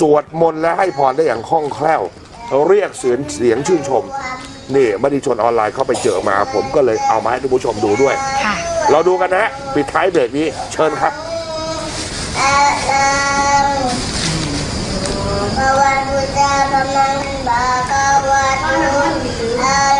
สวดมนต์และให้พรได้อย่างคล่องแคล่ว เรียกเสียงเสียงชื่นชม นี่มติชนออนไลน์เข้าไปเจอมา ผมก็เลยเอามาให้ท่านผู้ชมดูด้วย ค่ะ เราดูกันนะฮะปิดท้ายเบรกนี้เชิญครับอะลังภ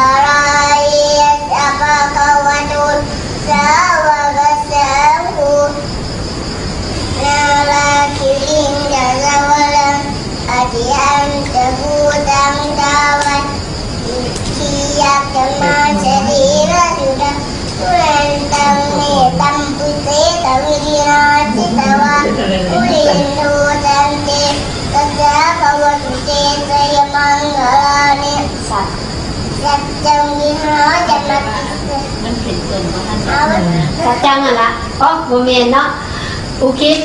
رأيت أباك ونور سوى غساه نارك إن جزولا أدي أن تفوت أم دارك إياك ما جديرا تولن تمني تنفسي تغيرات سوى كلين تنتي تجاب وتجيز يمنغاني Yeah. จังมีฮอจะมามันเป็นเกินว่าท่านจะจังอะละอ๋อโมเมียนเนาะอุคิด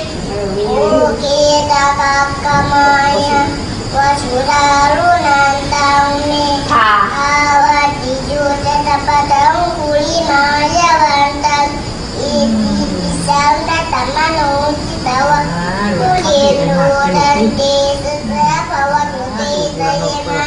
อุคิดตาบากามายะวสุดารุนันตังเนธาวาติจูเจตปะดังกุลีมายะวันตังอิติปิสังนัตตมโนจิตวะตุเรโนดันเต